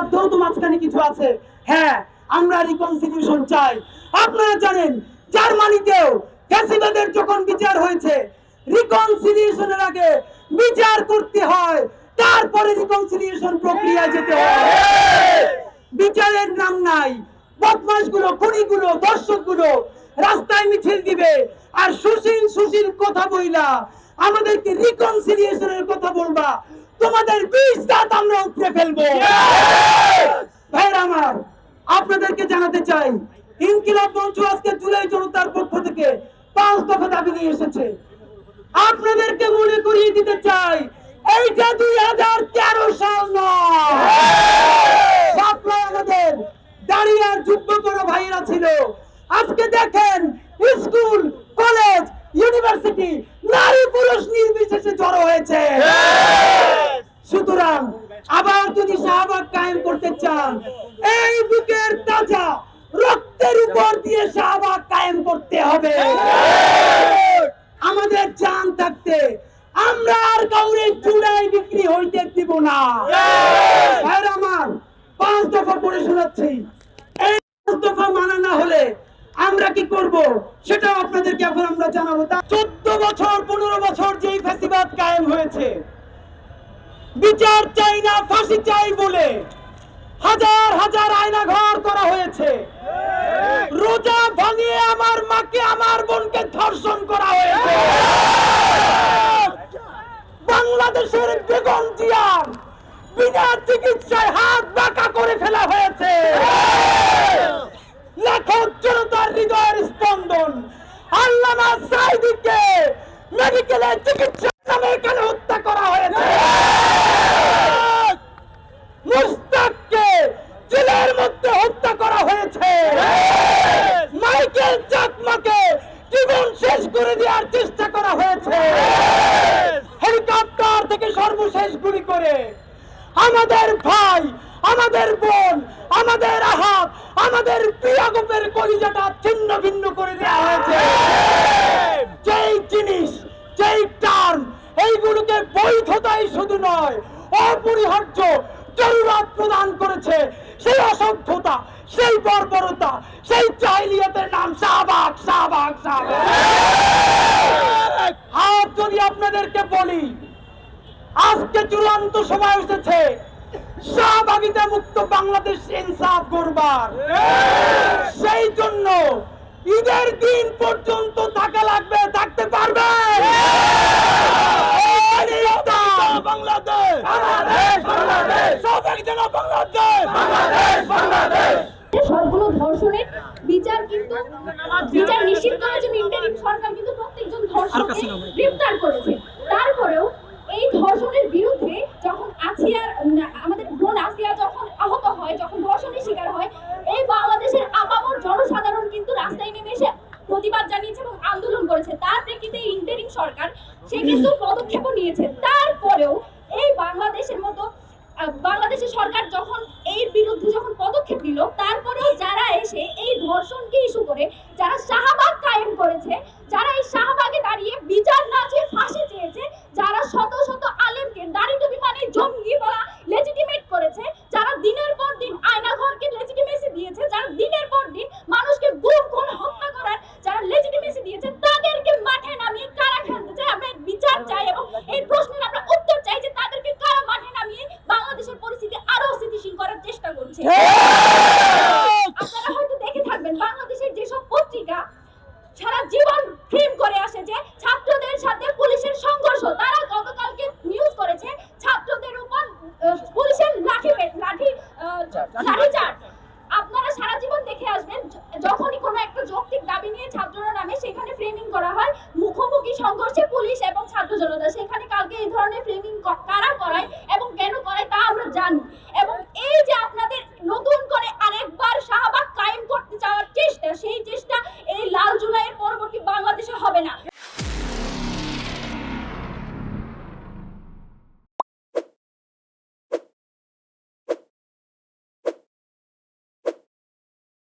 মধ্যেও তো মাঝখানে কিছু আছে। হ্যাঁ আমরা রিকনসিলিউশন চাই। আপনারা জানেন, জার্মানিতেও ফ্যাসিবাদের যখন বিচার হয়েছে রিকনসিলিউশনের আগে বিচার করতে হয়, তারপরে রিকনসিলিউশন প্রক্রিয়া যেতে হয়। বিচারের নাম নাই বদমাসগুলো খুনিগুলো দর্শকগুলো রাস্তায় মিছিল দিবে। আর সুশীল সুশীল কথা বইলা আমাদেরকে রিকনসিলিয়েশনের কথা বলবা তোমাদের বিষ দাঁত আমরা উপড়ে ফেলব। ভাইরা আমার আপনাদেরকে জানাতে চাই ইনকিলাব মঞ্চ আজকে জুলাই জনতার পক্ষ থেকে পাঁচ দফা দাবি নিয়ে এসেছে। আপনাদেরকে মনে করিয়ে দিতে চাই এইটা দুই হাজার তেরো সাল নয়। আমাদের দাঁড়িয়ে আর যুদ্ধ করা ভাইয়েরা ছিল। আজকে দেখেন স্কুল কলেজ ইউনিভার্সিটি নারী পুরুষ নির্বিশেষে জড়ো হয়েছে সুতরাং আবার যদি শাহবাগ কায়েম করতে চান এই বুকের তাজা রক্তের উপর দিয়ে শাহবাগ কায়েম করতে হবে। আমাদের জান থাকতে আমরা আর কাউরে চূড়ায় বিক্রি হইতে দিব না। ভাইরা আমার, পাঁচ দফা পড়ে শোনাচ্ছি। এই পাঁচ দফা মানা না হলে আমরা কি করব? সেটা আপনাদেরকে এখন আমরা জানাব। চোদ্দ বছর, পনেরো বছর যেই ফ্যাসিবাদ কায়েম হয়েছে, বিচার চাই না, ফাঁসি চাই বলে হাজার হাজার আয়না ঘর করা হয়েছে। রোজা ভাঙিয়ে আমার মাকে আমার বোনকে ধর্ষণ করা হয়েছে। বাংলাদেশের বেগম জিয়ার বিনা চিকিৎসায় হাত বাঁকা করে ফেলা হয়েছে। লাখো জনতার হৃদয়ের স্পন্দন। আল্লামা সাইদিকে মেডিকেলে চিকিৎসার নামে কেন হত্যা করা হয়েছে মুস্তাককে জেলের মধ্যে হত্যা করা হয়েছে মাইকেল চাকমাকে জীবন শেষ করে দেওয়ার চেষ্টা করা হয়েছে হেলিকপ্টার থেকে সর্বশেষ গুলি করে। আমাদের ভাই, আমাদের বোন, আমাদের আহাত আমাদের প্রিয়াগোপের কলিজাটা ছিন্ন ভিন্ন করে দেওয়া হয়েছে। যেই জিনিস, যেই টার্ম এইগুলোকে বৈধতাই শুধু নয়, অপরিহার্য জরুরত প্রদান করেছে। সেই অসভ্যতা, সেই বর্বরতা, সেই চাইলিয়াতের নাম শাহবাগ শাহবাগ শাহবাগ। আর যদি আপনাদেরকে বলি আজকে চূড়ান্ত সময় এসেছে। শাহবাগিতা মুক্ত বাংলাদেশ ইনসাফ করবার সেই জন্য ঈদের দিন পর্যন্ত থাকা লাগবে থাকতে পারবে। বাংলাদেশ। বাংলাদেশ বাংলাদেশ। শাহবাগিতা বাংলাদেশ। বাংলাদেশ বাংলাদেশ। সবগুলো ধর্ষণের বিচার কিন্তু বিচার নিশ্চিত করার জন্য ইন্টারিম সরকার কিন্তু প্রত্যেকজন গ্রেফতার করেছে তারপরেও এই ধর্ষণের বিরুদ্ধে যখন আসিয়ার উম, আমাদের বোন আসিয়া যখন আহত হয় যখন ধর্ষণের শিকার হয় এই বাংলাদেশের আপামর জনসাধারণ কিন্তু রাস্তায় নেমে এসে প্রতিবাদ জানিয়েছে এবং আন্দোলন করেছে। তার প্রেক্ষিতে ইন্টারিম সরকার সে কিন্তু পদক্ষেপ নিয়েছে। তারপরেও এই বাংলাদেশের মতো বাংলাদেশের সরকার যখন এর বিরুদ্ধে যখন পদক্ষেপ নিল, তারপরেও যারা এসে এই ধর্ষণকে ইস্যু করে, যারা শাহবাগ কায়েম করেছে যারা এই শাহবাগে দাঁড়িয়ে বিচার না চেয়ে ফাঁসি চেয়েছে যারা শত শত আলেমকে দাড়ি টুপি মানে জঙ্গি বলা লেজিটিমেট করেছে যারা দিনের পর দিন আয়নাঘরকে লেজিটিমেসি দিয়েছে যারা দিনের পর দিন মানুষকে গুম খুন হত্যা করার যারা লেজিটিমেসি দিয়েছে তাদেরকে মাঠে নামিয়ে কারা খেলতে চায় আমরা এর বিচার চাই এবং এই প্রশ্নের আমরা উত্তর চাই যে তাদেরকে কারা মাঠে নামিয়ে বাংলাদেশের পরিস্থিতি আরও স্থিতিশীল করার চেষ্টা করছে। আপনারা হয়তো দেখে থাকবেন বাংলাদেশের যেসব পত্রিকা সারা জীবন ফিল্ম করে আসে যে ছাত্রদের সাথে পুলিশের সংঘর্ষ তারা গতকালকে নিউজ করেছে ছাত্রদের উপর পুলিশের লাঠি লাঠি লাঠিচার্জ আপনারা সারা জীবন দেখে আসবেন যখনই কোনো একটা যৌক্তিক দাবি নিয়ে ছাত্ররা নামে সেখানে ফ্রেমিং করা হয় মুখোমুখি সংঘর্ষে পুলিশ এবং ছাত্র জনতা, সেখানে কালকে এই ধরনের ফ্রেমিং কারা করায় এবং কেন করায় তা আমরা জানি। এবং এই যে